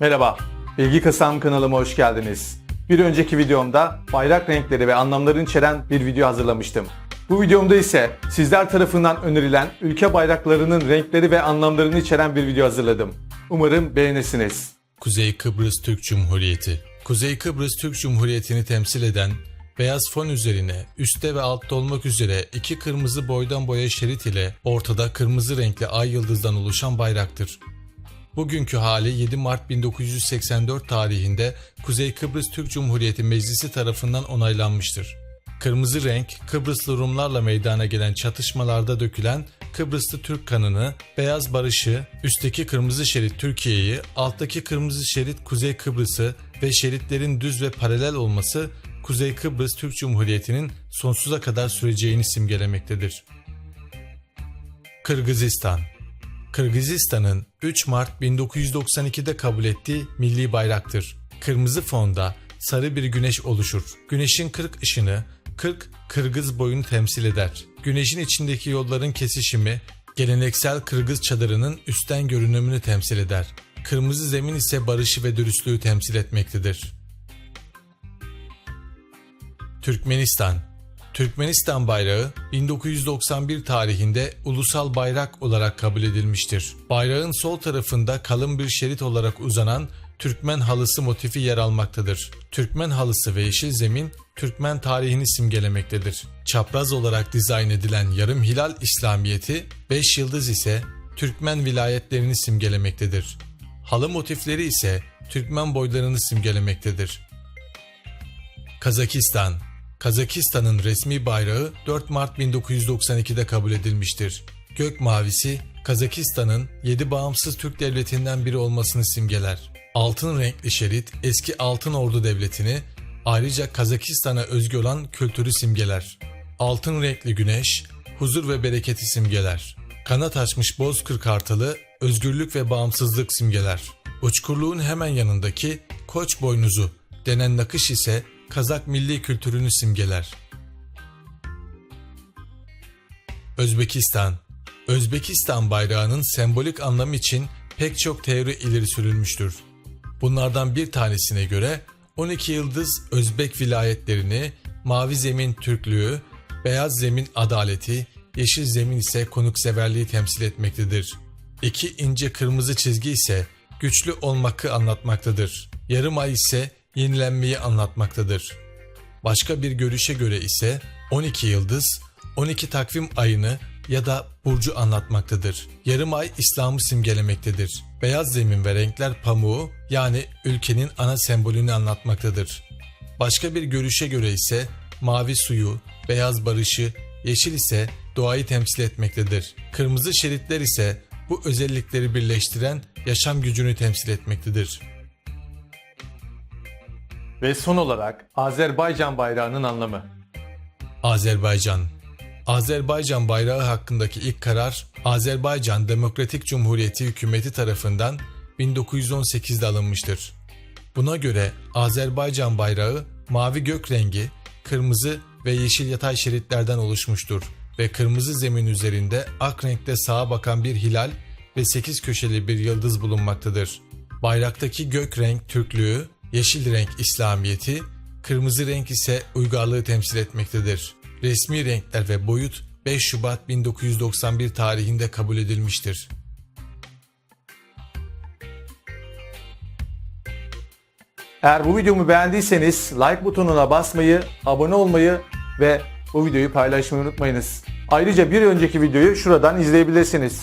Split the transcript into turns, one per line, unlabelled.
Merhaba, Bilgi Kasam kanalıma hoş geldiniz. Bir önceki videomda bayrak renkleri ve anlamlarını içeren bir video hazırlamıştım. Bu videomda ise sizler tarafından önerilen ülke bayraklarının renkleri ve anlamlarını içeren bir video hazırladım. Umarım beğenirsiniz.
Kuzey Kıbrıs Türk Cumhuriyeti Kuzey Kıbrıs Türk Cumhuriyeti'ni temsil eden beyaz fon üzerine üstte ve altta olmak üzere iki kırmızı boydan boya şerit ile ortada kırmızı renkli ay yıldızdan oluşan bayraktır. Bugünkü hali 7 Mart 1984 tarihinde Kuzey Kıbrıs Türk Cumhuriyeti Meclisi tarafından onaylanmıştır. Kırmızı renk, Kıbrıslı Rumlarla meydana gelen çatışmalarda dökülen Kıbrıslı Türk kanını, beyaz barışı, üstteki kırmızı şerit Türkiye'yi, alttaki kırmızı şerit Kuzey Kıbrıs'ı ve şeritlerin düz ve paralel olması Kuzey Kıbrıs Türk Cumhuriyeti'nin sonsuza kadar süreceğini simgelemektedir. Kırgızistan Kırgızistan'ın 3 Mart 1992'de kabul ettiği milli bayraktır. Kırmızı fonda sarı bir güneş oluşur. Güneşin 40 ışını 40 Kırgız boyunu temsil eder. Güneşin içindeki yolların kesişimi geleneksel Kırgız çadırının üstten görünümünü temsil eder. Kırmızı zemin ise barışı ve dürüstlüğü temsil etmektedir. Türkmenistan Türkmenistan bayrağı 1991 tarihinde ulusal bayrak olarak kabul edilmiştir. Bayrağın sol tarafında kalın bir şerit olarak uzanan Türkmen halısı motifi yer almaktadır. Türkmen halısı ve yeşil zemin Türkmen tarihini simgelemektedir. Çapraz olarak dizayn edilen yarım hilal İslamiyeti, 5 yıldız ise Türkmen vilayetlerini simgelemektedir. Halı motifleri ise Türkmen boylarını simgelemektedir. Kazakistan Kazakistan'ın resmi bayrağı 4 Mart 1992'de kabul edilmiştir. Gök mavisi Kazakistan'ın 7 bağımsız Türk devletinden biri olmasını simgeler. Altın renkli şerit eski Altın Ordu Devleti'ni ayrıca Kazakistan'a özgü olan kültürü simgeler. Altın renkli güneş huzur ve bereketi simgeler. Kanat açmış bozkır kartalı özgürlük ve bağımsızlık simgeler. Uçkurluğun hemen yanındaki koç boynuzu denen nakış ise Kazak milli kültürünü simgeler. Özbekistan Özbekistan bayrağının sembolik anlamı için pek çok teori ileri sürülmüştür. Bunlardan bir tanesine göre 12 yıldız Özbek vilayetlerini, mavi zemin Türklüğü, beyaz zemin adaleti, yeşil zemin ise konukseverliği temsil etmektedir. İki ince kırmızı çizgi ise güçlü olmakı anlatmaktadır. Yarım ay ise yenilenmeyi anlatmaktadır. Başka bir görüşe göre ise 12 yıldız 12 takvim ayını ya da burcu anlatmaktadır. Yarım ay İslam'ı simgelemektedir. Beyaz zemin ve renkler pamuğu yani ülkenin ana sembolünü anlatmaktadır. Başka bir görüşe göre ise mavi suyu, beyaz barışı, yeşil ise doğayı temsil etmektedir. Kırmızı şeritler ise bu özellikleri birleştiren yaşam gücünü temsil etmektedir.
Ve son olarak Azerbaycan bayrağının anlamı.
Azerbaycan Azerbaycan bayrağı hakkındaki ilk karar Azerbaycan Demokratik Cumhuriyeti hükümeti tarafından 1918'de alınmıştır. Buna göre Azerbaycan bayrağı mavi gök rengi, kırmızı ve yeşil yatay şeritlerden oluşmuştur ve kırmızı zemin üzerinde ak renkte sağa bakan bir hilal ve 8 köşeli bir yıldız bulunmaktadır. Bayraktaki gök renk Türklüğü, yeşil renk İslamiyeti, kırmızı renk ise uygarlığı temsil etmektedir. Resmi renkler ve boyut 5 Şubat 1991 tarihinde kabul edilmiştir.
Eğer bu videomu beğendiyseniz like butonuna basmayı, abone olmayı ve bu videoyu paylaşmayı unutmayınız. Ayrıca bir önceki videoyu şuradan izleyebilirsiniz.